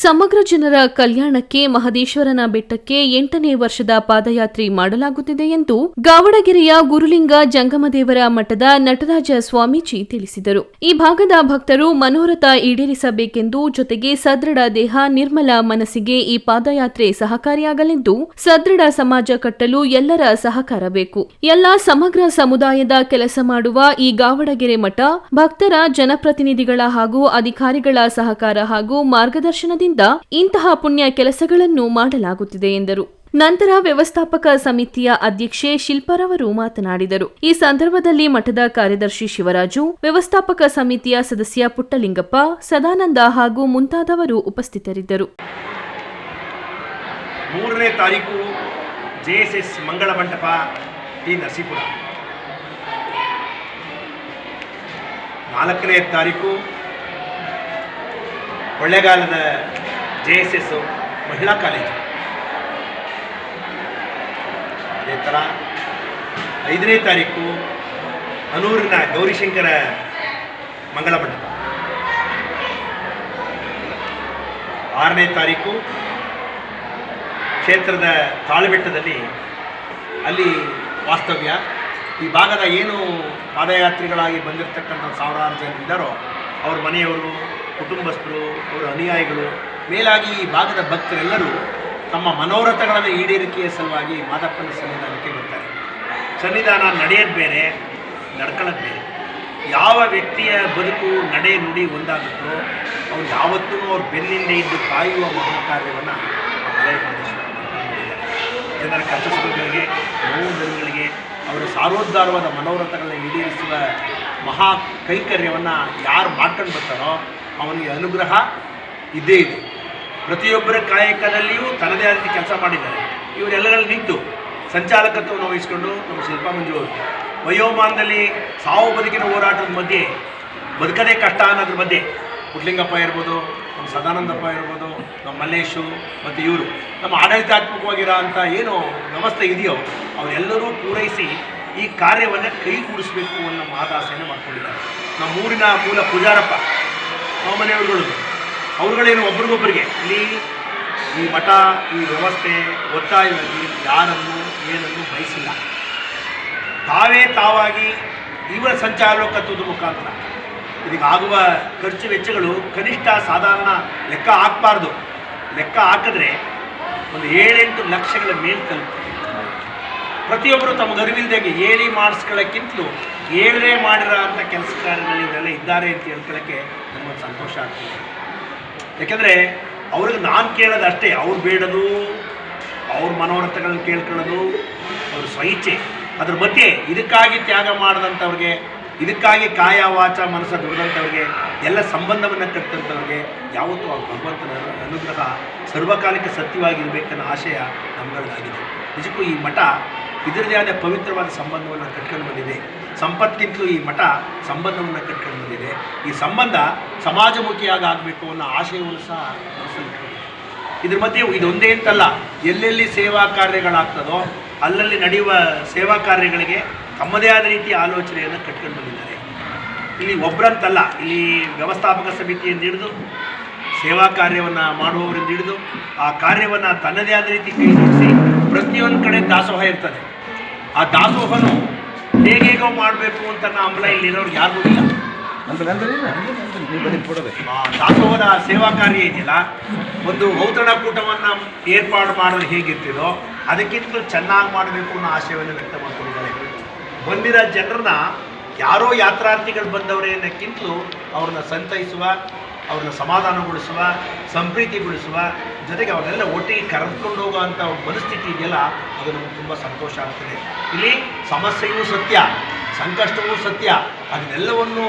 ಸಮಗ್ರ ಜನರ ಕಲ್ಯಾಣಕ್ಕೆ ಮಹದೇಶ್ವರನ ಬೆಟ್ಟಕ್ಕೆ ಎಂಟನೇ ವರ್ಷದ ಪಾದಯಾತ್ರೆ ಮಾಡಲಾಗುತ್ತಿದೆ ಎಂದು ಗಾವಡಗೆರೆಯ ಗುರುಲಿಂಗ ಜಂಗಮದೇವರ ಮಠದ ನಟರಾಜ ಸ್ವಾಮೀಜಿ ತಿಳಿಸಿದರು. ಈ ಭಾಗದ ಭಕ್ತರು ಮನೋರಥ ಈಡೇರಿಸಬೇಕೆಂದು ಜೊತೆಗೆ ಸದೃಢ ದೇಹ, ನಿರ್ಮಲ ಮನಸ್ಸಿಗೆ ಈ ಪಾದಯಾತ್ರೆ ಸಹಕಾರಿಯಾಗಲೆಂದು ಸದೃಢ ಸಮಾಜ ಕಟ್ಟಲು ಎಲ್ಲರ ಸಹಕಾರ ಬೇಕು. ಎಲ್ಲ ಸಮಗ್ರ ಸಮುದಾಯದ ಕೆಲಸ ಮಾಡುವ ಈ ಗಾವಡಗೆರೆ ಮಠ ಭಕ್ತರ ಜನಪ್ರತಿನಿಧಿಗಳ ಹಾಗೂ ಅಧಿಕಾರಿಗಳ ಸಹಕಾರ ಹಾಗೂ ಮಾರ್ಗದರ್ಶನದಿಂದ ಇಂತಹ ಪುಣ್ಯ ಕೆಲಸಗಳನ್ನು ಮಾಡಲಾಗುತ್ತಿದೆ ಎಂದರು. ನಂತರ ವ್ಯವಸ್ಥಾಪಕ ಸಮಿತಿಯ ಅಧ್ಯಕ್ಷೆ ಶಿಲ್ಪರವರು ಮಾತನಾಡಿದರು. ಈ ಸಂದರ್ಭದಲ್ಲಿ ಮಠದ ಕಾರ್ಯದರ್ಶಿ ಶಿವರಾಜು, ವ್ಯವಸ್ಥಾಪಕ ಸಮಿತಿಯ ಸದಸ್ಯ ಪುಟ್ಟಲಿಂಗಪ್ಪ, ಸದಾನಂದ ಹಾಗೂ ಮುಂತಾದವರು ಉಪಸ್ಥಿತರಿದ್ದರು. ಮೂರನೇ ತಾರೀಕು ಜೆಎಸ್ಎಸ್ ಎಸ್ ಎಸ್ ಮಂಗಳ ಮಂಟಪ ಟಿ ನರಸೀಪುರ. ನಾಲ್ಕನೇ ತಾರೀಕು ಕೊಳ್ಳೇಗಾಲದ ಜೆ ಎಸ್ ಎಸ್ ಮಹಿಳಾ ಕಾಲೇಜು ಅದೇ ಥರ ಐದನೇ ತಾರೀಕು ಅನೂರಿನ ಗೌರಿಶಂಕರ ಮಂಗಳ ಮಂಟಪ. ಆರನೇ ತಾರೀಕು ಕ್ಷೇತ್ರದ ತಾಳಬೆಟ್ಟದಲ್ಲಿ ಅಲ್ಲಿ ವಾಸ್ತವ್ಯ. ಈ ಭಾಗದ ಏನು ಪಾದಯಾತ್ರಿಗಳಾಗಿ ಬಂದಿರತಕ್ಕಂಥ ಸಾವಿರಾರು ಜನ ಇದ್ದಾರೋ, ಅವ್ರ ಮನೆಯವರು ಕುಟುಂಬಸ್ಥರು, ಅವರ ಅನುಯಾಯಿಗಳು, ಮೇಲಾಗಿ ಈ ಭಾಗದ ಭಕ್ತರೆಲ್ಲರೂ ತಮ್ಮ ಮನೋರಥಗಳನ್ನು ಈಡೇರಿಕೆಯ ಸಲುವಾಗಿ ಮಾದಪ್ಪನ ಸನ್ನಿಧಾನಕ್ಕೆ ಬರ್ತಾರೆ. ಸನ್ನಿಧಾನ ನಡೆಯೋದು ಬೇರೆ, ನಡ್ಕೊಳ್ಳೋದು ಬೇರೆ. ಯಾವ ವ್ಯಕ್ತಿಯ ಬದುಕು ನಡೆ ನುಡಿ ಒಂದಾಗುತ್ತೋ, ಅವ್ರು ಯಾವತ್ತೂ ಅವ್ರ ಬೆನ್ನಿಂದ ಇದ್ದು ಕಾಯುವ ಮಹಾಕಾರ್ಯವನ್ನು ಜನರ ಕಷ್ಟಗಳಿಗೆ ನೋವು ನೋವುಗಳಿಗೆ ಅವರ ಸಾರೋದ್ಧಾರವಾದ ಮನೋರಥಗಳನ್ನ ಈಡೇರಿಸುವ ಮಹಾ ಕೈಕರ್ಯವನ್ನು ಯಾರು ಮಾಡ್ಕೊಂಡು ಬರ್ತಾರೋ ಅವನಿಗೆ ಅನುಗ್ರಹ ಇದ್ದೇ ಇದೆ. ಪ್ರತಿಯೊಬ್ಬರ ಕಾಯಕದಲ್ಲಿಯೂ ತನ್ನದೇ ಆದ ಕೆಲಸ ಮಾಡಿದ್ದಾರೆ. ಇವರೆಲ್ಲರಲ್ಲಿ ನಿಂತು ಸಂಚಾಲಕತ್ವವನ್ನು ವಹಿಸಿಕೊಂಡು ನಮ್ಮ ಶಿಲ್ಪಾ ಮಂಜು ಅವರು ವಯೋಮಾನದಲ್ಲಿ ಸಾವು ಬದುಕಿನ ಹೋರಾಟದ ಮಧ್ಯೆ, ಬದುಕದೇ ಕಷ್ಟ ಅನ್ನೋದ್ರ ಮಧ್ಯೆ, ಪುಟ್ಲಿಂಗಪ್ಪ ಇರ್ಬೋದು, ನಮ್ಮ ಸದಾನಂದಪ್ಪ ಇರ್ಬೋದು, ನಮ್ಮ ಮಲ್ಲೇಶು ಮತ್ತು ಇವರು ನಮ್ಮ ಆಡಳಿತಾತ್ಮಕವಾಗಿರೋ ಅಂಥ ಏನು ವ್ಯವಸ್ಥೆ ಇದೆಯೋ ಅವರೆಲ್ಲರೂ ಪೂರೈಸಿ ಈ ಕಾರ್ಯವನ್ನು ಕೈಗೂಡಿಸಬೇಕು ಅನ್ನೋ ಮಹದಾಸೆಯನ್ನು ಮಾಡ್ಕೊಂಡಿದ್ದಾರೆ. ನಮ್ಮ ಊರಿನ ಮೂಲ ಪೂಜಾರಪ್ಪ ನಮ್ಮ ಮನೆಯವ್ರುಗಳು ಅವ್ರುಗಳೇನು ಒಬ್ರಿಗೊಬ್ಬರಿಗೆ ಇಲ್ಲಿ ಈ ಮಠ, ಈ ವ್ಯವಸ್ಥೆ ಒತ್ತಾಯವಾಗಿ ಯಾರನ್ನು, ಏನನ್ನು ಬಯಸಿಲ್ಲ. ತಾವೇ ತಾವಾಗಿ ಇವರ ಸಂಚಾಲಕತ್ವದ ಮುಖಾಂತರ. ಇದಕ್ಕೆ ಆಗುವ ಖರ್ಚು ವೆಚ್ಚಗಳು ಕನಿಷ್ಠ ಸಾಧಾರಣ ಲೆಕ್ಕ ಹಾಕಬಾರ್ದು. ಲೆಕ್ಕ ಹಾಕಿದ್ರೆ ಒಂದು ಏಳೆಂಟು ಲಕ್ಷಗಳ ಮೇಲೆ ತಲುಪುತ್ತೆ. ಪ್ರತಿಯೊಬ್ಬರು ತಮ್ಮ ಅರಿವಿಲ್ದಾಗೆ ಹೇಳಿ ಮಾಡಿಸ್ಕೊಳ್ಳೋಕ್ಕಿಂತಲೂ ಹೇಳದೇ ಮಾಡಿರೋ ಅಂಥ ಕೆಲಸ ಕಾರ್ಯದಲ್ಲಿ ಇವರೆಲ್ಲ ಇದ್ದಾರೆ ಅಂತ ಹೇಳ್ಕೊಳ್ಳೋಕ್ಕೆ ನಮಗೆ ಸಂತೋಷ ಆಗ್ತದೆ. ಯಾಕೆಂದರೆ ಅವ್ರಿಗೆ ನಾನು ಕೇಳೋದು ಅಷ್ಟೇ, ಅವ್ರು ಬೇಡೋದು, ಅವ್ರ ಮನೋರಥಗಳನ್ನ ಕೇಳ್ಕೊಳ್ಳೋದು, ಅವ್ರ ಸ್ವಇಚ್ಛೆ. ಅದ್ರ ಮಧ್ಯೆ ಇದಕ್ಕಾಗಿ ತ್ಯಾಗ ಮಾಡಿದಂಥವ್ರಿಗೆ, ಇದಕ್ಕಾಗಿ ಕಾಯ ವಾಚ ಮನಸ್ಸ ದುಡಿದಂಥವ್ರಿಗೆ ಎಲ್ಲ ಸಂಬಂಧವನ್ನು ಕಟ್ಟಿದಂಥವ್ರಿಗೆ ಯಾವತ್ತೂ ಆ ಭಗವಂತನ ಅನುಗ್ರಹ ಸರ್ವಕಾಲಿಕ ಸತ್ಯವಾಗಿರಬೇಕನ್ನೋ ಆಶಯ ನಮ್ಮಗಳದಾಗಿದೆ ನಿಜಕ್ಕೂ ಈ ಮಠ ಇದರದೇ ಆದ ಪವಿತ್ರವಾದ ಸಂಬಂಧವನ್ನು ಕಟ್ಕೊಂಡು ಬಂದಿದೆ. ಸಂಪತ್ತಿಂತಲೂ ಈ ಮಠ ಸಂಬಂಧವನ್ನು ಕಟ್ಕೊಂಡು ಬಂದಿದೆ. ಈ ಸಂಬಂಧ ಸಮಾಜಮುಖಿಯಾಗಿ ಆಗಬೇಕು ಅನ್ನೋ ಆಶಯವನ್ನು ಸಹ ಇದ್ರ ಮಧ್ಯೆ ಇದೊಂದೇ ಅಂತಲ್ಲ, ಎಲ್ಲೆಲ್ಲಿ ಸೇವಾ ಕಾರ್ಯಗಳಾಗ್ತದೋ ಅಲ್ಲಲ್ಲಿ ನಡೆಯುವ ಸೇವಾ ಕಾರ್ಯಗಳಿಗೆ ತಮ್ಮದೇ ಆದ ರೀತಿಯ ಆಲೋಚನೆಯನ್ನು ಕಟ್ಕೊಂಡು ಬಂದಿದ್ದಾರೆ. ಇಲ್ಲಿ ಒಬ್ಬರಂತಲ್ಲ ಇಲ್ಲಿ ವ್ಯವಸ್ಥಾಪಕ ಸಮಿತಿಯಿಂದ ಹಿಡಿದು, ಸೇವಾ ಕಾರ್ಯವನ್ನು ಮಾಡುವವರಿಂದ ಹಿಡಿದು, ಆ ಕಾರ್ಯವನ್ನು ತನ್ನದೇ ಆದ ರೀತಿ ಕೈಗೊಳಿಸಿ ಪ್ರತಿಯೊಂದು ಕಡೆ ದಾಸೋಹ ಇರ್ತದೆ. ಆ ದಾಸೋಹನು ಹೇಗೇಗೋ ಮಾಡಬೇಕು ಅಂತ ಹಂಬಲ ಇಲ್ಲಿರೋರು ಯಾರಿಗೂ ಇಲ್ಲ. ದಾಸೋಹದ ಸೇವಾ ಕಾರ್ಯ ಇದೆಯಲ್ಲ ಒಂದು ಔತಣ ಕೂಟವನ್ನು ಏರ್ಪಾಡು ಮಾಡೋದು ಹೇಗಿರ್ತಿದೋ ಅದಕ್ಕಿಂತಲೂ ಚೆನ್ನಾಗಿ ಮಾಡಬೇಕು ಅನ್ನೋ ಆಶಯವನ್ನು ವ್ಯಕ್ತ ಮಾಡ್ಕೊಂಡಿದ್ದಾರೆ ಬಂದಿರೋ ಜನರನ್ನ ಯಾರೋ ಯಾತ್ರಾರ್ಥಿಗಳು ಬಂದವರೇ ಅನ್ನೋಕ್ಕಿಂತಲೂ ಅವ್ರನ್ನ ಸಂತೈಸುವ ಅವ್ರನ್ನ ಸಮಾಧಾನಗೊಳಿಸುವ, ಸಂಪ್ರೀತಿಗೊಳಿಸುವ ಜೊತೆಗೆ ಅವ್ರನ್ನೆಲ್ಲ ಒಟ್ಟಿಗೆ ಕರೆದುಕೊಂಡು ಹೋಗುವಂಥ ಒಂದು ಮನಸ್ಥಿತಿ ಇದೆಯಲ್ಲ, ಅದು ನಮ್ಗೆ ತುಂಬ ಸಂತೋಷ ಆಗ್ತದೆ. ಇಲ್ಲಿ ಸಮಸ್ಯೆಯೂ ಸತ್ಯ, ಸಂಕಷ್ಟವೂ ಸತ್ಯ, ಅದನ್ನೆಲ್ಲವನ್ನು